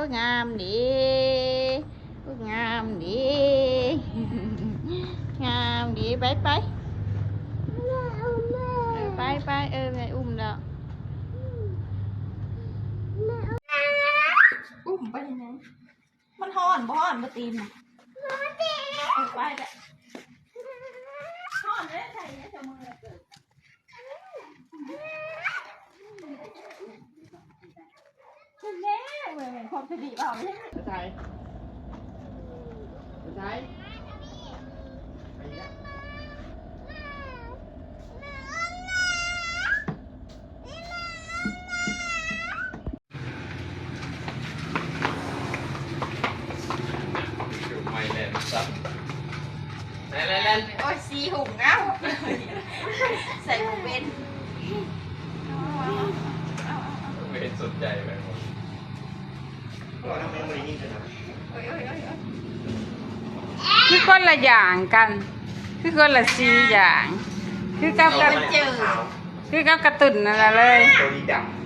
อุ้ยงามดีอุ้ยงามดีงามดีไปไปเออไปไปเออแม่อุ้มแล้วอุ้มไปไหนมันห่อนบ่ห่อนมาตีนน่ะเออไปแต่ห่อนเลยใส่เนี่ยจะมือเกิด คุณแม่ เหมือนเหมือนความสดีเปล่าไม่ใช่จะใช้จะใช้ไปอีกแล้วอยู่ไม่แน่นสักแน่นแน่นแน่นโอ้ยสีหุงเอ้าใส่บุเป็นไม่เห็นสนใจไปหมด คือคนละอย่างกัน คือคนละสีอย่าง คือกับกับเจอขาวคือกับกระตุนนั่นแหละเลย ตัวนี้ดำ